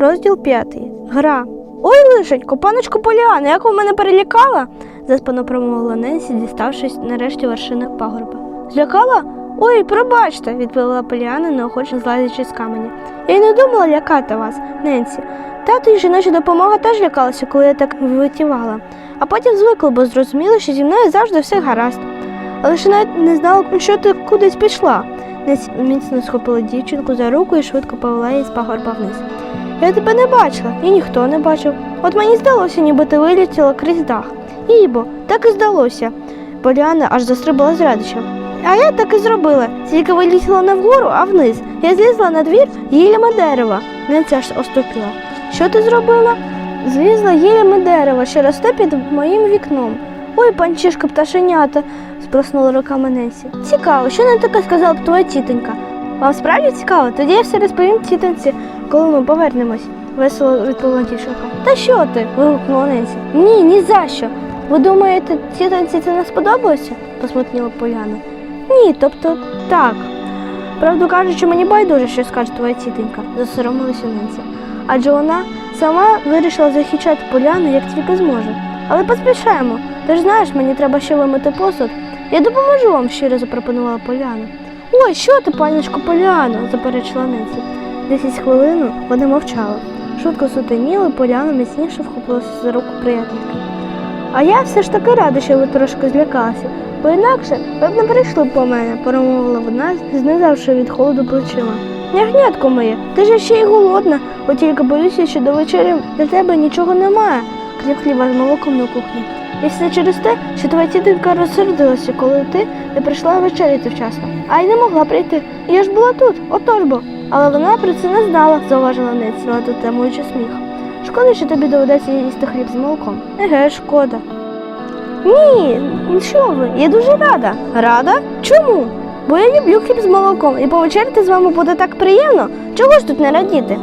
розділ п'ятий. Гра. Ой, лишенько, паночку Поліана, як ви мене перелякала? заспано промовила Ненсі, діставшись нарешті вершини пагорба. Злякала? Ой, пробачте, відповіла Поліана, неохоче злазячи з каменя. Я й не думала лякати вас, Ненсі. Тато і жіноча допомога теж лякалася, коли я так витівала. А потім звикла, бо зрозуміла, що зі мною завжди все гаразд. Але ще навіть не знала, що ти кудись пішла. Несі міцно схопила дівчинку за руку і швидко повела її з пагорба вниз. Я тебе не бачила, і ніхто не бачив. От мені здалося, ніби ти вилетіла крізь дах. Ібо, так і здалося. Поліана аж застрибала з радощів. А я так і зробила. Тільки вилетіла не вгору, а вниз. Я злізла на двір гіллями дерева. Ненця аж оступила. Що ти зробила? Злізла гіллями дерева, що росте під моїм вікном. Ой, панчишка пташенята, сплеснула руками Ненсі. Цікаво, що не таке сказала б твоя тітонька? Вам справді цікаво? Тоді я все розповім тітоньці, коли ми повернемось, весело відповіла дівчинка. Та що ти? вигукнула Ненсі. Ні, ні за що. Ви думаєте, тітоньці це не сподобалося? посмутніла Поляна. Ні, тобто так. Правду кажучи, мені байдуже, що скаже твоя тітонька, засоромилася Ненсі. Адже вона сама вирішила захищати поляну, як тільки зможе. Але поспішаємо. Ти ж знаєш, мені треба ще вимити посуд. Я допоможу вам, щиро запропонувала Поляна. Ой, що ти, паночко Поляно, заперечила Ненсі. Десять хвилин вони мовчали. Швидко сутеніли, Поляна міцніше вхопилася за руку приятельки. А я все ж таки рада, що ви трошки злякалися, бо інакше ви б не прийшли по мене, промовила вона, знизавши від холоду плечима. Нягнятко моє, ти ж ще й голодна, от тільки боюся, що до вечері для тебе нічого немає, крім хліба з молоком на кухні. І все через те, що твоя тітонька розсердилася, коли ти не прийшла вечеряти вчасно. А й не могла прийти. Я ж була тут, отож бо. Але вона про це не знала, зауважила ледве тамуючи сміх. Шкода, що тобі доведеться їсти хліб з молоком. Еге, шкода. Ні, що ви, я дуже рада. Рада? Чому? Бо я люблю хліб з молоком і повечеряти з вами буде так приємно. Чого ж тут не радіти?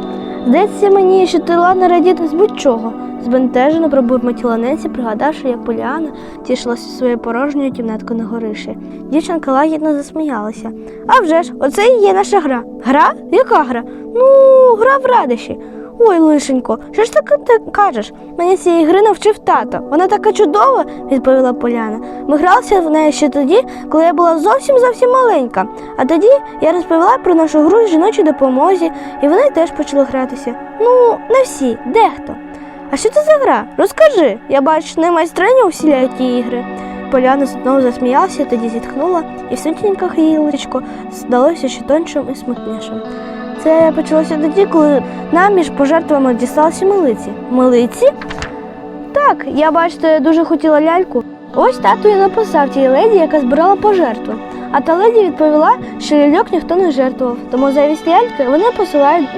Здається мені, що ти ладна радіти з будь-чого. Збентежено пробурмотіла Ненсі, пригадавши, як Поліана тішилася своєю порожньою кімнаткою на гориші. Дівчинка лагідно засміялася. А вже ж, оце і є наша гра. Гра? Яка гра? Ну, гра в радощі. Ой, лишенько, що ж таке ти кажеш? Мені цієї гри навчив тато. Вона така чудова, відповіла Поляна. Ми гралися в неї ще тоді, коли я була зовсім зовсім маленька. А тоді я розповіла про нашу гру з жіночій допомозі, і вони теж почали гратися. Ну, не всі, дехто. А що це за гра? Розкажи. Я бачу, не майстриня у всілякі ігри. Поляна знову засміялася, тоді зітхнула, і в сутінках її личко здалося ще тоншим і смутнішим. Це почалося тоді, коли нам між пожертвами дісталися милиці. Милиці? Так, я бачите, дуже хотіла ляльку. Ось тато і написав тій леді, яка збирала пожертви. А та леді відповіла, що ляльок ніхто не жертвував, тому замість ляльки вони посилають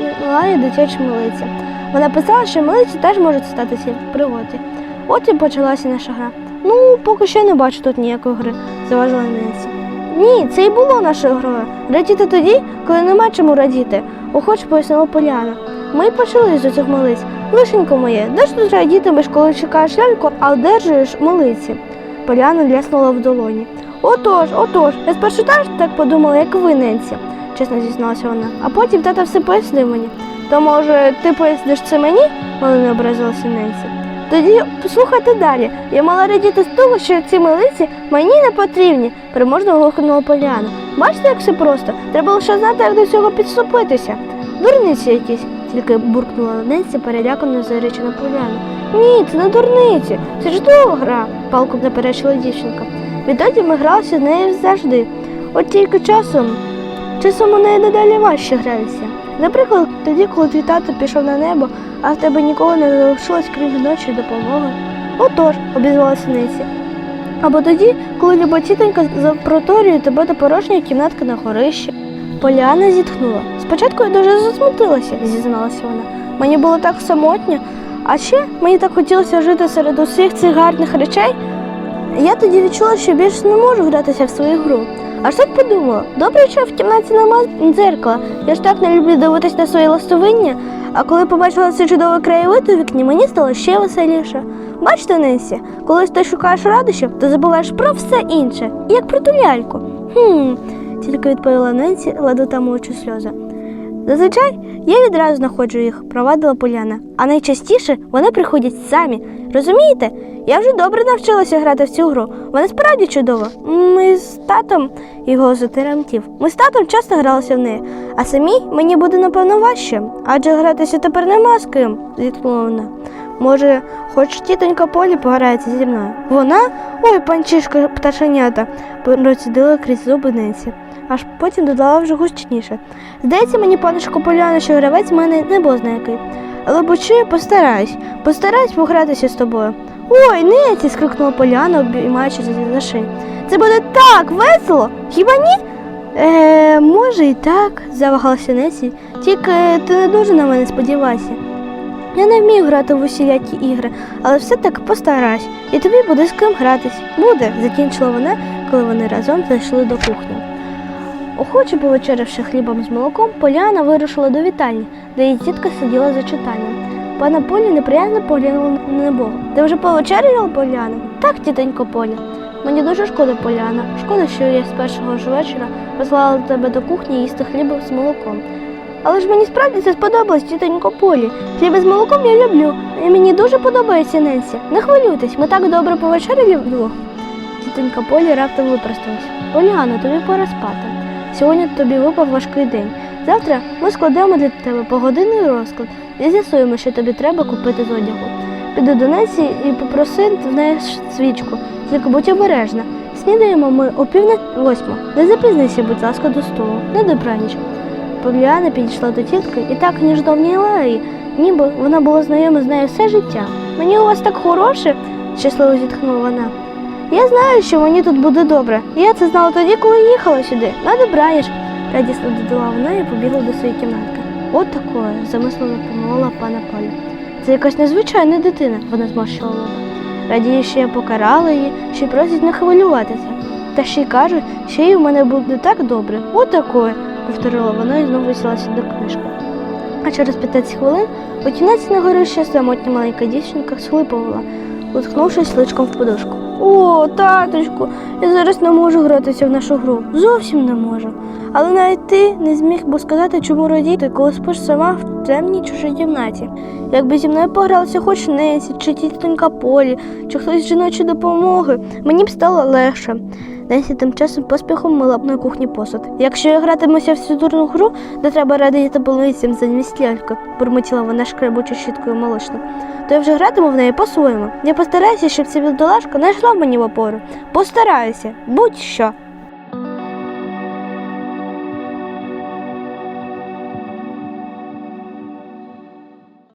дитячі милиці. Вона писала, що милиці теж можуть статися в пригоді. От і почалася наша гра. Ну, поки що не бачу тут ніякої гри, заважила Ненсі. Ні, це і було нашою грою. Радіти тоді, коли нема чому радіти, охоче пояснила Поляна. Ми й почали з цих милиць. Лишенько моє, де ж тут радітимеш, коли чекаєш ляльку, а одержуєш милиці? Поляна ляснула в долоні. Отож, отож, я спершу теж так подумала, як ви, Ненсі, чесно зізналася вона. А потім тата все пояснив мені. То, може, ти поясниш це мені? Мало не образилася Ненсі. Тоді послухайте далі. Я мала радіти з того, що ці милиці мені не потрібні, переможно вигукнула Поляна. Бачите, як все просто? Треба лише знати, як до цього підступитися. Дурниці якісь, тільки буркнула Ненсі, перелякано заречі на Поляну. Ні, це не дурниці, це чудова гра, палко заперечила дівчинка. Відтоді ми гралися з нею завжди. От тільки часом, часом у неї дедалі важче гралися. Наприклад, тоді, коли твій тато пішов на небо, а в тебе нікого не залишилось, крім жіночої допомоги. Отож, обізвалася Несі. Або тоді, коли люба тітонька запроторює тебе до порожньої кімнатки на горищі. Поляна зітхнула. Спочатку я дуже засмутилася, зізналася вона. Мені було так самотньо, а ще мені так хотілося жити серед усіх цих гарних речей. Я тоді відчула, що більше не можу гратися в свою гру. Аж тут подумала, добре, що в кімнаті нема дзеркала. Я ж так не люблю дивитись на свої ластовиння, а коли побачила цей чудовий краєвид у вікні, мені стало ще веселіше. Бачите, Несі, коли ти шукаєш радощів, то забуваєш про все інше, як про ту ляльку. Хм, тільки відповіла Ненсі, ледве тамуючи сльози. Зазвичай я відразу знаходжу їх, провадила Поляна. А найчастіше вони приходять самі. Розумієте? Я вже добре навчилася грати в цю гру. Вона справді чудова. Ми з татом його затеремтів. Ми з татом часто гралися в неї, а самій мені буде напевно важче, адже гратися тепер нема з ким, зіткнула вона. Може, хоч тітонька Полі пограється зі мною. Вона, ой, панчишка пташенята, процідила крізь зуби Ненсі, аж потім додала вже гучніше. Здається мені, панушко Поляна, що гравець в мене не бозна який. Але бочу, постараюсь, постараюсь погратися з тобою. Ой, Ненсі, скрикнула Поляна, обіймаючи за шию. Це буде так весело, хіба ні? Е, може і так, завагалася Несі, тільки ти не дуже на мене сподівайся. Я не вмію грати в усілякі ігри, але все таки постараюсь, і тобі буде з ким гратись. Буде, закінчила вона, коли вони разом зайшли до кухні. Охоче повечерявши хлібом з молоком, Поляна вирушила до вітальні, де її тітка сиділа за читанням. Пана Полі неприязно поглянула на небо. Ти вже повечеряла, Поляна? Так, тітонько Поля. Мені дуже шкода, Поляна. Шкода, що я з першого ж вечора послала тебе до кухні їсти хлібом з молоком. Але ж мені справді це сподобалось, тітонько Полі. Хліби з молоком я люблю. І мені дуже подобається Ненсі. Не хвилюйтесь, ми так добре повечеряли вдвох. Тітонька Полі раптом випросталась. Поляна, тобі пора спати. Сьогодні тобі випав важкий день. Завтра ми складемо для тебе погодинний розклад і з'ясуємо, що тобі треба купити з одягу. Піду до Ненсі і попроси в неї свічку, тільки будь обережна. Снідаємо ми о пів на восьму. Не запізнися, будь ласка, до столу. Не добраніч. Поліана підійшла до тітки і так ніжно обняла її, ніби вона була знайома з нею все життя. Мені у вас так хороше, щасливо зітхнула вона. Я знаю, що мені тут буде добре. Я це знала тоді, коли їхала сюди. На добраніч, радісно додала вона і побігла до своєї кімнатки. От такое, замислено помовила пана Поля. Це якась незвичайна дитина, вона зморщила лоба. Радіє, що я покарала її, що просить не хвилюватися. Та ще й кажуть, що їй в мене буде так добре. От такое, повторила вона і знову взялася до книжки. А через 15 хвилин у кімнаті на горищі самотня маленька дівчинка схлипувала, уткнувшись личком в подушку. О, таточку, я зараз не можу гратися в нашу гру. Зовсім не можу. Але навіть ти не зміг би сказати, чому радіти, коли спиш сама в темній чужій кімнаті. Якби зі мною погралася хоч Несі, чи тітонька Полі, чи хтось жіночої допомоги, мені б стало легше. Несі тим часом поспіхом мила на кухні посуд. Якщо я гратимуся в цю дурну гру, де треба радити полицям замість ляльки, бурмотіла вона шкребучи щіткою молочно, то я вже гратиму в неї по-своєму. Я постараюся, щоб ця бідолашка не йшла мені в опору. Постараюся, будь-що.